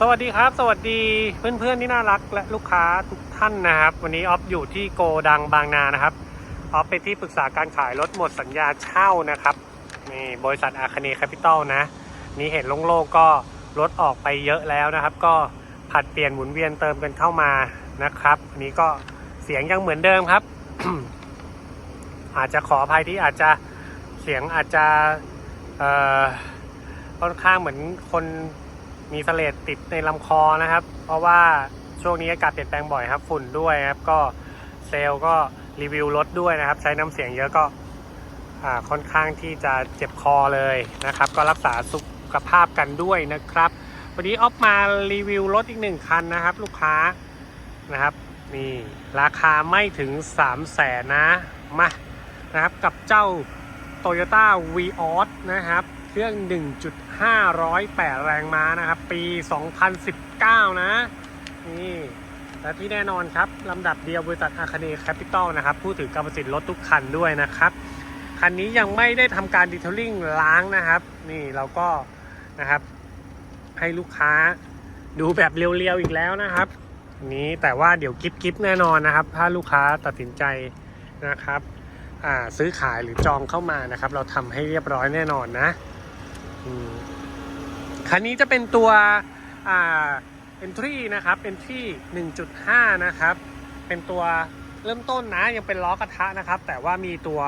สวัสดีครับ สวัสดีเพื่อนๆที่น่ารักและลูกค้าทุกท่านนะครับ วันนี้ออฟอยู่ที่โกดังบางนานะครับออฟเป็นที่ปรึกษาการขายรถหมดสัญญาเช่านะครับนี่บริษัทอาคเนย์แคปิตอลนะนี่เห็นโล่งๆก็รถออกไปเยอะแล้วนะครับ ก็ผัดเปลี่ยนหมุนเวียนเติมกันเข้ามานะครับอันนี้ก็เสียงยังเหมือนเดิมครับ อาจจะขออภัยที่อาจจะเสียงอาจจะค่อนข้างเหมือนคน มีเสลดติดในลำคอนะครับ เพราะว่าช่วงนี้อากาศเปลี่ยนแปลงบ่อยครับ ฝุ่นด้วยครับ ก็เซลล์ก็รีวิวรถด้วยนะครับ ใช้น้ำเสียงเยอะก็ค่อนข้างที่จะเจ็บคอเลยนะครับ ก็รักษาสุขภาพกันด้วยนะครับ วันนี้ออฟมารีวิวรถอีกหนึ่งคันนะครับ ลูกค้านะครับนี่ราคาไม่ถึง 3 0 0แสนนะมานะครับกับเจ้า Toyota v ีออสนะครับ เครื่อง 1.508 แรงม้านะครับ ปี 2019 นะ นี่ และที่แน่นอนครับ ลำดับเดียวบริษัทอาคาเนย์แคปิตอลนะครับ ผู้ถือกรรมสิทธิ์รถทุกคันด้วยนะครับ คันนี้ยังไม่ได้ทำการดีเทลลิ่งล้างนะครับ นี่เราก็นะครับ ให้ลูกค้าดูแบบเรียวๆอีกแล้วนะครับ นี้แต่ว่าเดี๋ยวกิฟกิฟแน่นอนนะครับ ถ้าลูกค้าตัดสินใจนะครับอ่าซื้อขายหรือจองเข้ามานะครับ เราทำให้เรียบร้อยแน่นอนนะ คันนี้จะเป็นตัวอ่า entry นะครับ entry 1.5 นะครับ เป็นตัวเริ่มต้นนะยังเป็นล้อกระทะนะครับ แต่ว่ามีตัว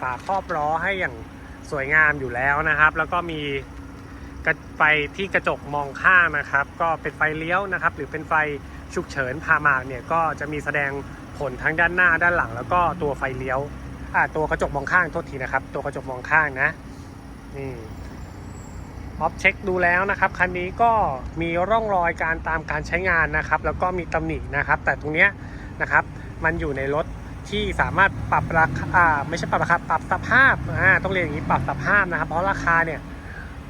ฝาครอบล้อให้อย่างสวยงามอยู่แล้วนะครับ แล้วก็มีกระไฟที่กระจกมองข้างนะครับ ก็เป็นไฟเลี้ยวนะครับ หรือเป็นไฟฉุกเฉินพามากเนี่ยก็จะมีแสดงผลทั้งด้านหน้าด้านหลัง แล้วก็ตัวไฟเลี้ยวตัวกระจกมองข้างโทษทีนะครับ ตัวกระจกมองข้างนะนี่ ออฟเช็คดูแล้วนะครับคันนี้ก็มีร่องรอยการตามการใช้งานนะครับ แล้วก็มีตำหนินะครับ แต่ตรงเนี้ยนะครับมันอยู่ในรถที่สามารถปรับราคาอ่าไม่ใช่ปรับราคาปรับสภาพอ่าต้องเรียนอย่างนี้ปรับสภาพนะครับ เพราะราคาเนี่ย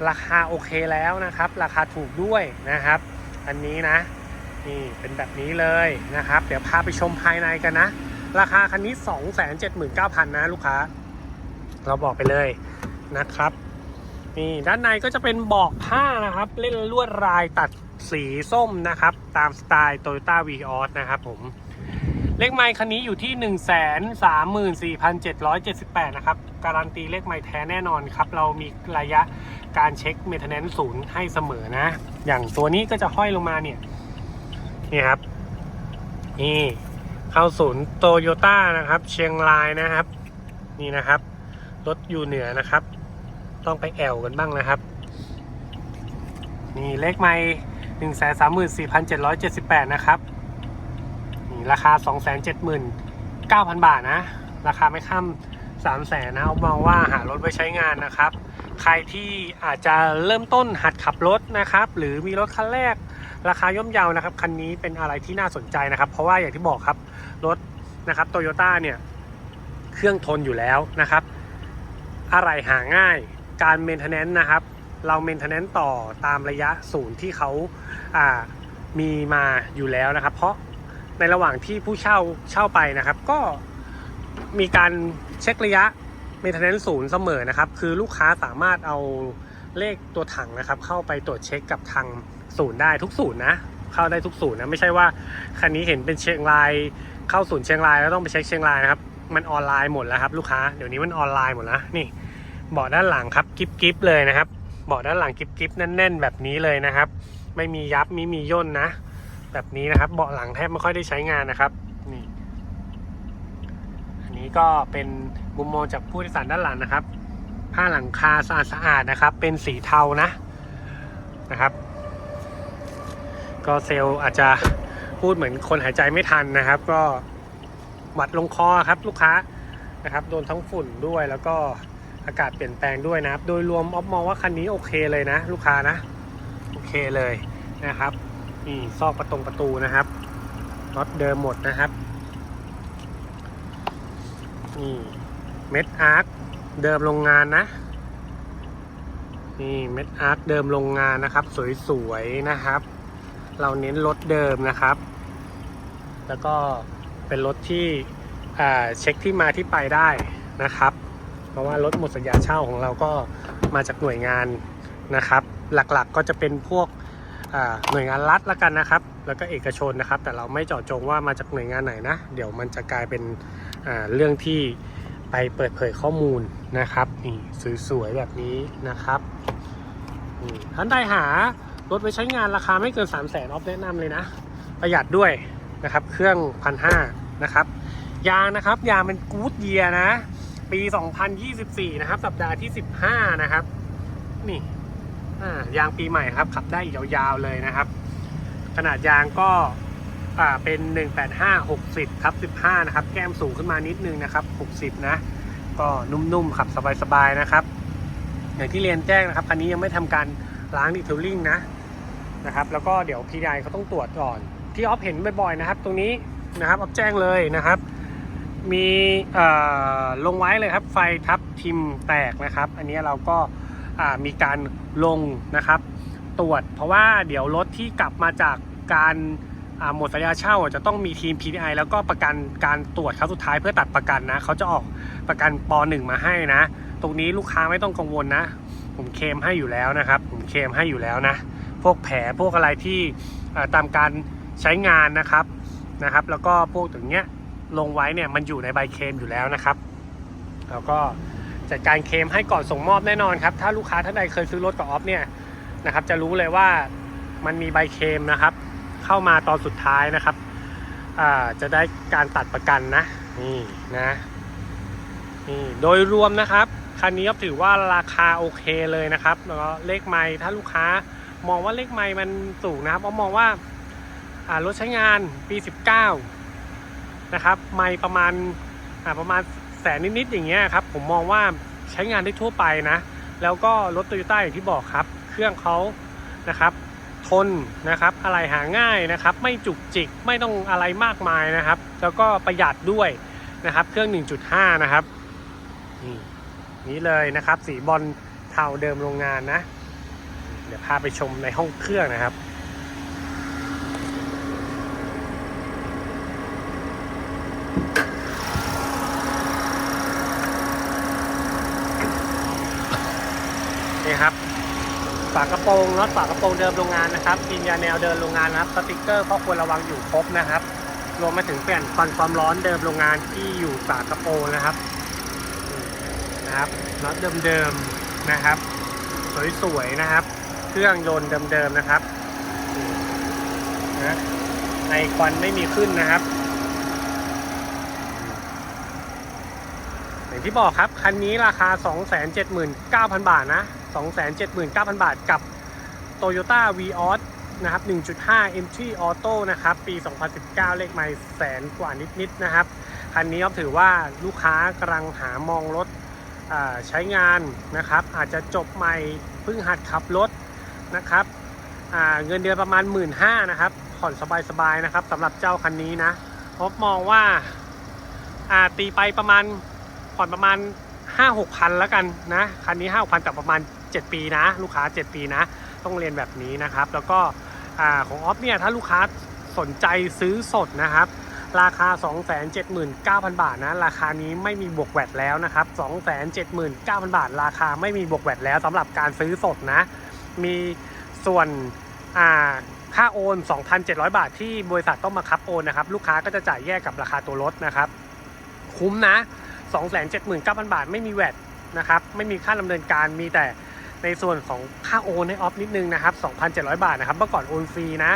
ราคาโอเคแล้วนะครับ ราคาถูกด้วยนะครับ อันนี้นะนี่เป็นแบบนี้เลยนะครับ เดี๋ยวพาไปชมภายในกันนะ ราคาคันนี้ 279,000นะลูกค้า เราบอกไปเลยนะครับ นี่ด้านในก็จะเป็นเบอกผ้านะครับ เล่นลวดลายตัดสีส้มนะครับ ตามสไตล์ Toyota v ีออสนะครับผม เลขไมค์คันนี้อยู่ที่ 1 3 4 7 7 8 นะครับ การันตีเลขไมค์แท้แน่นอนครับ เรามีระยะการเช็คเม t เ n น n ศูนย์ให้เสมอนะ อย่างตัวนี้ก็จะห้อยลงมาเนี่ย นี่ครับ นี่เข้าศูนย์โตโยต้านะครับ เชียงรายนะครับ นี่นะครับ รถอยู่เหนือนะครับ ต้องไปแอวกันบ้างนะครับ นี่เลขไมค์หนึ่งแสนสามหมื่นสี่พันเจ็ดร้อยเจ็ดสิบแปดนะครับ นี่ราคา2 7 9 0 0 0บาทนะ ราคาไม่ข้าม3 0 0แสนนะเอามองว่าหารถไว้ใช้งานนะครับ ใครที่อาจจะเริ่มต้นหัดขับรถนะครับ หรือมีรถคันแรก ราคาย่อมเยานะครับ คันนี้เป็นอะไรที่น่าสนใจนะครับ เพราะว่าอย่างที่บอกครับ รถนะครับโตโยต้าเนี่ย เครื่องทนอยู่แล้วนะครับ อะไรหาง่าย การเมนเทนแนนต์นะครับ เราเมนเทนแนนต์ต่อตามระยะศูนย์ที่เขาอ่ามีมาอยู่แล้วนะครับ เพราะในระหว่างที่ผู้เช่าเช่าไปนะครับ ก็มีการเช็คระยะ maintenance ศูนย์เสมอนะครับ คือลูกค้าสามารถเอาเลขตัวถังนะครับ เข้าไปตรวจเช็คกับทางศูนย์ได้ทุกศูนย์นะเข้าได้ทุกศูนย์นะไม่ใช่ว่าคันนี้เห็นเป็นเชียงรายเข้าศูนย์เชียงรายแล้วต้องไปเช็คเชียงรายนะครับ มันออนไลน์หมดแล้วครับ ลูกค้าเดี๋ยวนี้มันออนไลน์หมดแล้วนี่ เบาะด้านหลังครับกิฟกิฟเลยนะครับเบาะด้านหลังกิฟกิฟแน่นๆแบบนี้เลยนะครับ ไม่มียับไม่มีย่นนะ แบบนี้นะครับเบาะหลังแทบไม่ค่อยได้ใช้งานนะครับนี่อันนี้ก็เป็นมุมมองจากผู้โดยสารด้านหลังนะครับ ผ้าหลังคาสะอาดสะอาดนะครับ เป็นสีเทานะนะครับ ก็เซลอาจจะพูดเหมือนคนหายใจไม่ทันนะครับ ก็หวัดลงคอครับลูกค้านะครับ โดนทั้งฝุ่นด้วยแล้วก็ อากาศเปลี่ยนแปลงด้วยนะครับ โดยรวมออฟมองว่าคันนี้โอเคเลยนะ ลูกค้านะ โอเคเลยนะครับนี่ซอกประตงประตูนะครับน็อตเดิมหมดนะครับนี่เม็ดอาร์คเดิมโรงงานนะนี่เม็ดอาร์คเดิมโรงงานนะครับ สวยๆนะครับ เราเน้นรถเดิมนะครับ แล้วก็เป็นรถที่อ่าเช็คที่มาที่ไปได้นะครับ เพราะว่ารถหมดสัญญาเช่าของเราก็มาจากหน่วยงานนะครับ หลักๆก็จะเป็นพวกหน่วยงานรัฐละกันนะครับ แล้วก็เอกชนนะครับ แต่เราไม่เจาะจงว่ามาจากหน่วยงานไหนนะ เดี๋ยวมันจะกลายเป็นเรื่องที่ไปเปิดเผยข้อมูลนะครับนี่สวยๆแบบนี้นะครับท่านใดหารถไว้ใช้งานราคาไม่เกิน 3 0 0 0 0นออฟแนะนำเลยนะ ประหยัดด้วยนะครับ เครื่องพันห้านะครับ ยางนะครับ ยางเป็นกู๊ดเยียนะ ปี 2024 นะครับ สัปดาห์ที่ 15 นะครับ นี่อ่ายางปีใหม่ครับ ขับได้อีกยาวๆเลยนะครับ ขนาดยางก็อ่าเป็น 185 60ทับ15 นะครับ แก้มสูงขึ้นมานิดนึงนะครับ 60 นะ ก็นุ่มๆ ขับสบายๆ นะครับ อย่างที่เรียนแจ้งนะครับ คันนี้ยังไม่ทำการล้างดีเทลลิ่งนะ นะครับ แล้วก็เดี๋ยว PDI เขาต้องตรวจก่อน ที่ออฟเห็นบ่อยๆ นะครับ ตรงนี้นะครับออฟแจ้งเลยนะครับ มีลงไว้เลยครับ ไฟทับทิมแตกนะครับ อันนี้เราก็มีการลงนะครับ ตรวจ เพราะว่าเดี๋ยวรถที่กลับมาจากการหมดสัญญาเช่าจะต้องมีทีม PDI แล้วก็ประกันการตรวจครั้งสุดท้ายเพื่อตัดประกันนะเขาจะออกประกันป .1 มาให้นะ ตรงนี้ลูกค้าไม่ต้องกังวลนะ ผมเคลมให้อยู่แล้วนะครับ ผมเคลมให้อยู่แล้วนะ พวกแผลพวกอะไรที่ตามการใช้งานนะครับนะครับ แล้วก็พวกถึงเนี้ย ลงไว้เนี่ยมันอยู่ในใบเคมอยู่แล้วนะครับ แล้วก็จัดการเคมให้ก่อนส่งมอบแน่นอนครับ ถ้าลูกค้าท่านใดเคยซื้อรถกับออฟเนี่ยนะครับ จะรู้เลยว่ามันมีใบเคมนะครับ เข้ามาตอนสุดท้ายนะครับอ่าจะได้การตัดประกันนะนี่นะนี่โดยรวมนะครับคันนี้ก็ถือว่าราคาโอเคเลยนะครับ แล้วก็เลขไมล์ถ้าลูกค้ามองว่าเลขไมล์มันสูงนะครับเอามองว่าอ่ารถใช้งานปี 19 นะครับ ไม่ประมาณประมาณแสนนิดๆอย่างเงี้ยครับ ผมมองว่าใช้งานได้ทั่วไปนะ แล้วก็รถโตโยต้าอย่างที่บอกครับ เครื่องเขานะครับทนนะครับอะไรหาง่ายนะครับ ไม่จุกจิกไม่ต้องอะไรมากมายนะครับ แล้วก็ประหยัดด้วยนะครับ เครื่อง 1.5 นะครับนี่นี้เลยนะครับ สีบอลเทาเดิมโรงงานนะ เดี๋ยวพาไปชมในห้องเครื่องนะครับ นี่ครับฝาก ระโปรงน็อตฝากระโปรงเดิมโรงงานนะครับกินยาแนวเดินโรงงานนะครับสติกเกอร์ข้อควรระวังอยู่ครบนะครับรวมมาถึงเปลี่ยนฟันความร้อนเดิมโรงงานที่อยู่ฝากระโปรงนะครับนะครับน็อตเดิมๆนะครับ สวยๆนะครับ เครื่องยนต์เดิมๆนะครับนี่นะในควันไม่มีขึ้นนะครับอย่างที่บอกครับ คันนี้ราคา 279,000 บาทนะ 279,000 บาทกับ Toyota Vios นะครับ 1.5 Entry Auto นะครับ ปี 2019 เลขไมล์แสนกว่านิด ๆ นะครับ คันนี้ก็ถือว่าลูกค้ากำลังหามองรถใช้งานนะครับ อาจจะจบใหม่เพิ่งหัดขับรถนะครับเงินเดือนประมาณ 1 5ื่นนะครับ ผ่อนสบาย ๆ นะครับสำหรับเจ้าคันนี้นะพบมองว่าอ่าตีไปประมาณผ่อนประมาณ 5 6 พันแล้วกันนะ คันนี้ 5 6 พันแต่ประมาณ 7 ปีนะ ลูกค้า 7 ปีนะ ต้องเรียนแบบนี้นะครับ แล้วก็อของออฟเนี่ยถ้าลูกค้าสนใจซื้อสดนะครับ ราคา 279,000 บาทนะราคานี้ไม่มีบวกแวดแล้วนะครับ 279,000 บาท ราคาไม่มีบวกแวดแล้วสำหรับการซื้อสดนะ มีส่วนอ่าค่าโอน 2,700 บาทที่บริษัทต้องมาคับโอนนะครับ ลูกค้าก็จะจ่ายแยกกับราคาตัวรถนะครับ คุ้มนะ 279,000 บาท ไม่มีแวดนะครับ ไม่มีค่าดำเนินการมีแต่ ในส่วนของค่าโอนให้ออฟนิดนึงนะครับ 2,700 บาทนะครับเมื่อก่อนโอนฟรีนะ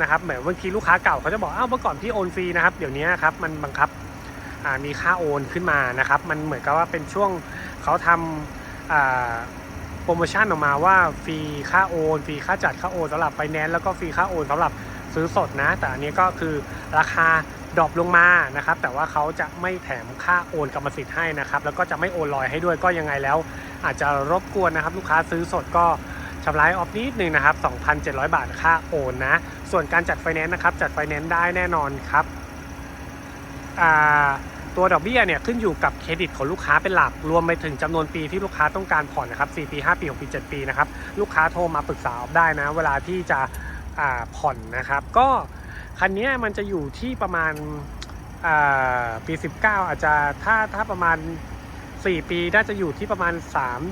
นะครับเหมือนบางทีลูกค้าเก่าเขาจะบอกอ้าวเมื่อก่อนพี่โอนฟรีนะครับเดี๋ยวนี้ครับมันบังคับมีค่าโอนขึ้นมานะครับ มันเหมือนกับว่าเป็นช่วงเขาทำโปรโมชั่นออกมาว่าฟรีค่าโอนฟรีค่าจัดค่าโอนสำหรับไฟแนนซ์แล้วก็ฟรีค่าโอนสำหรับ ซื้อสดนะ แต่อันนี้ก็คือราคาดรอปลงมานะครับ แต่ว่าเขาจะไม่แถมค่าโอนกรรมสิทธิ์ให้นะครับ แล้วก็จะไม่โอนลอยให้ด้วยก็ยังไงแล้ว อาจจะรบกวนนะครับ ลูกค้าซื้อสดก็ชำระออฟนิดนึงนะครับ 2,700 บาทค่าโอนนะ ส่วนการจัดไฟแนนซ์นะครับ จัดไฟแนนซ์ได้แน่นอนครับตัวดอกเบี้ยเนี่ยขึ้นอยู่กับเครดิตของลูกค้าเป็นหลัก รวมไปถึงจำนวนปีที่ลูกค้าต้องการผ่อนนะครับ4ปี 5 ปี 6 ปี 7 ปีนะครับ ลูกค้าโทรมาปรึกษาออฟได้นะ เวลาที่จะ ผ่อนนะครับ ก็คันนี้มันจะอยู่ที่ประมาณปี 19 อาจจะถ้าถ้าประมาณ 4 ปีน่าจะอยู่ที่ประมาณ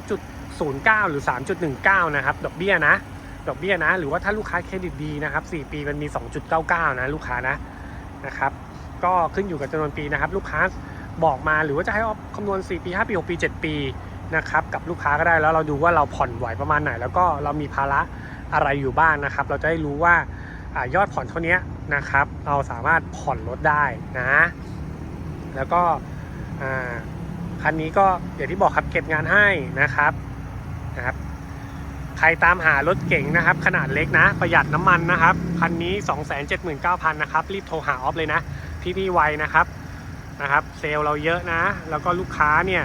3.09 หรือ 3.19 นะครับ ดอกเบี้ยนะ ดอกเบี้ยนะ หรือว่าถ้าลูกค้าเครดิตดีนะครับ 4 ปีมันมี 2.99 นะลูกค้านะนะครับ ก็ขึ้นอยู่กับจำนวนปีนะครับ ลูกค้าบอกมาหรือว่าจะให้ออฟคำนวณ 4 ปี 5 ปี 6 ปี 7 ปีนะครับกับลูกค้าก็ได้แล้วเราดูว่าเราผ่อนไหวประมาณไหน แล้วก็เรามีภาระ อะไรอยู่บ้างนะครับ เราจะได้รู้ว่าอยอดผ่อนเท่านี้นะครับ เราสามารถผ่อนลดได้นะ แล้วก็คันนี้ก็อย่างที่บอกครับเก็บงานให้นะครับนะครับ ใครตามหารถเก่งนะครับ ขนาดเล็กนะ ประหยัดน้ำมันนะครับ คันนี้ 279,000นะครับ รีบโทรหาออฟเลยนะที่นี่ไวนะครับนะครับ เซลเราเยอะนะ แล้วก็ลูกค้าเนี่ย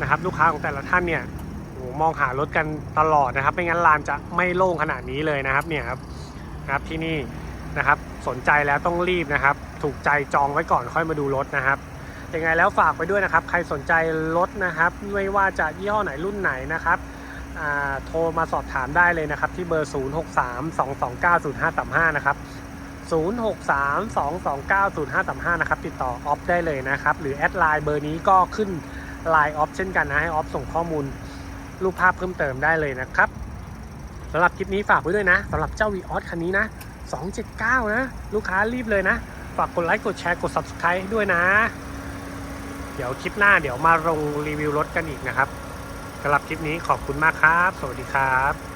นะครับ ลูกค้าของแต่ละท่านเนี่ย มองหารถกันตลอดนะครับ ไม่งั้นลานจะไม่โล่งขนาดนี้เลยนะครับเนี่ยครับนะครับที่นี่นะครับสนใจแล้วต้องรีบนะครับ ถูกใจจองไว้ก่อนค่อยมาดูรถนะครับยังไงแล้วฝากไปด้วยนะครับ ใครสนใจรถนะครับ ไม่ว่าจะยี่ห้อไหนรุ่นไหนนะครับโทรมาสอบถามได้เลยนะครับ ที่เบอร์ 0632290535 นะครับ 0632290535 นะครับ ติดต่อออฟได้เลยนะครับ หรือแอดไลน์เบอร์นี้ก็ขึ้นไลน์ออฟเช่นกันนะ ให้ออฟส่งข้อมูล รูปภาพเพิ่มเติมได้เลยนะครับสำหรับคลิปนี้ฝากไว้ด้วยนะสำหรับเจ้าวีออสคันนี้นะ 279 นะ ลูกค้ารีบเลยนะ ฝากกดไลค์กดแชร์กด Subscribe ด้วยนะ เดี๋ยวคลิปหน้าเดี๋ยวมาลงรีวิวรถกันอีกนะครับสำหรับคลิปนี้ขอบคุณมากครับ สวัสดีครับ